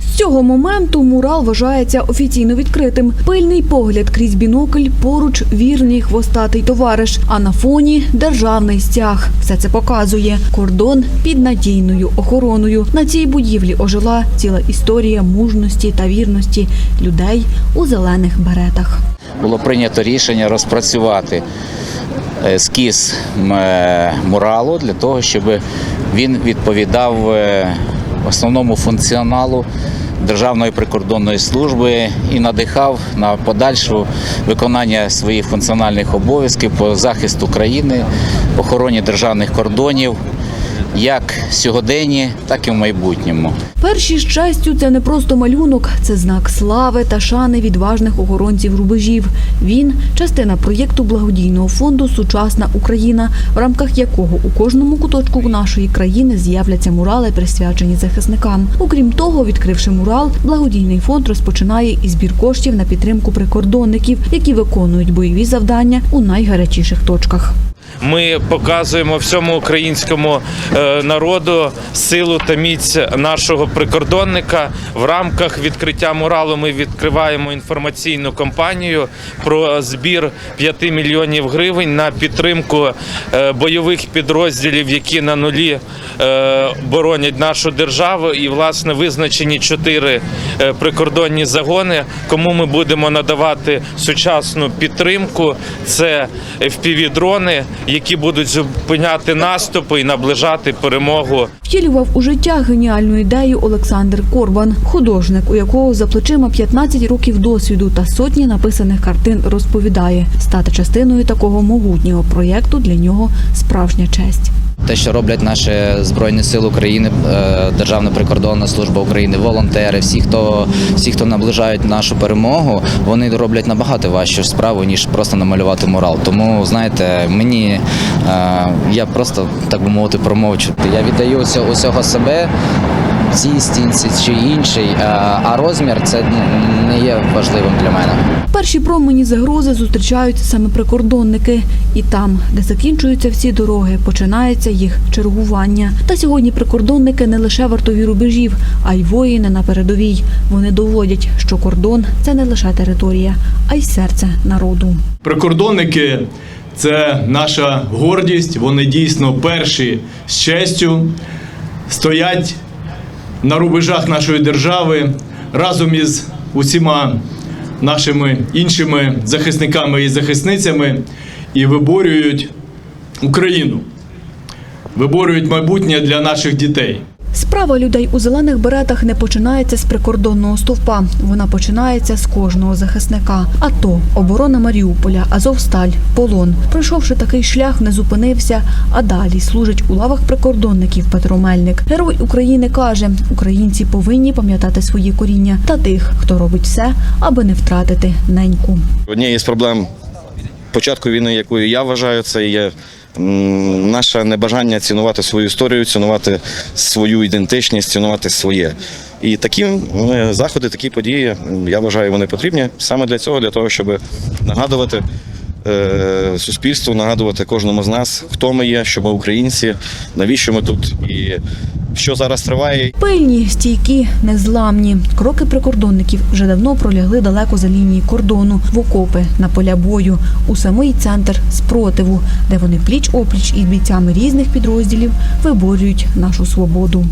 З цього моменту мурал вважається офіційно відкритим. Пильний погляд крізь бінокль, поруч вірний хвостатий товариш, а на фоні державний стяг. Все це показує кордон під надійною охороною. На цій будівлі ожила ціла історія мужності та вірності людей у зелених беретах. Було прийнято рішення розпрацювати ескіз е, муралу для того, щоб він відповідав е, основному функціоналу Державної прикордонної служби і надихав на подальше виконання своїх функціональних обов'язків по захисту країни, охороні державних кордонів, як сьогоденні, так і в майбутньому. Перші з честю це не просто малюнок, це знак слави та шани відважних охоронців рубежів. Він частина проєкту благодійного фонду Сучасна Україна, в рамках якого у кожному куточку нашої країни з'являться мурали, присвячені захисникам. Окрім того, відкривши мурал, благодійний фонд розпочинає і збір коштів на підтримку прикордонників, які виконують бойові завдання у найгарячіших точках. Ми показуємо всьому українському е, народу силу та міць нашого прикордонника. В рамках відкриття муралу ми відкриваємо інформаційну кампанію про збір 5 мільйонів гривень на підтримку е, бойових підрозділів, які на нулі е, боронять нашу державу. І власне визначені чотири прикордонні загони, кому ми будемо надавати сучасну підтримку. Це FPV-дрони, які будуть зупиняти наступи і наближати перемогу Втілював у життя геніальну ідею Олександр Корбан, художник, у якого за плечима 15 років досвіду та сотні написаних картин розповідає, стати частиною такого могутнього проєкту для нього справжня честь. Те, що роблять наші збройні сили України, е, Державна прикордонна служба України, волонтери, всі, хто всі, хто наближають нашу перемогу, вони роблять набагато важчу справу ніж просто намалювати мурал. Тому знаєте, мені е, я просто так би мовити промовчу. Я віддаю усього, усього себе. Цій стінці чи іншій, е, а розмір це не є важливим для мене. Перші промені загрози зустрічають саме прикордонники, і там, де закінчуються всі дороги, починається їх чергування. Та сьогодні прикордонники не лише вартові рубежів, а й воїни на передовій. Вони доводять, що кордон це не лише територія, а й серце народу. Прикордонники це наша гордість. Вони дійсно перші з честю стоять на рубежах нашої держави разом із усіма нашими іншими захисниками і захисницями і виборюють Україну, виборюють майбутнє для наших дітей. Справа людей у зелених беретах не починається з прикордонного стовпа. Вона починається з кожного захисника. АТО, оборона Маріуполя, Азовсталь, полон. Пройшовши такий шлях, не зупинився, а далі служить у лавах прикордонників Петро Мельник. Герой України каже: українці повинні пам'ятати свої коріння та тих, хто робить все, аби не втратити неньку. Однією з проблем початку війни, якою я вважаю, це є наше небажання цінувати свою історію, цінувати свою ідентичність, цінувати своє. І такі заходи, такі події, я вважаю, вони потрібні саме для цього, для того, щоб нагадувати е, суспільству, нагадувати кожному з нас, хто ми є, що ми українці, навіщо ми тут і що зараз триває, Пильні, стійкі, незламні. Кроки прикордонників вже давно пролягли далеко за лінії кордону, в окопи, на поля бою, у самий центр спротиву, де вони пліч опліч із бійцями різних підрозділів виборюють нашу свободу.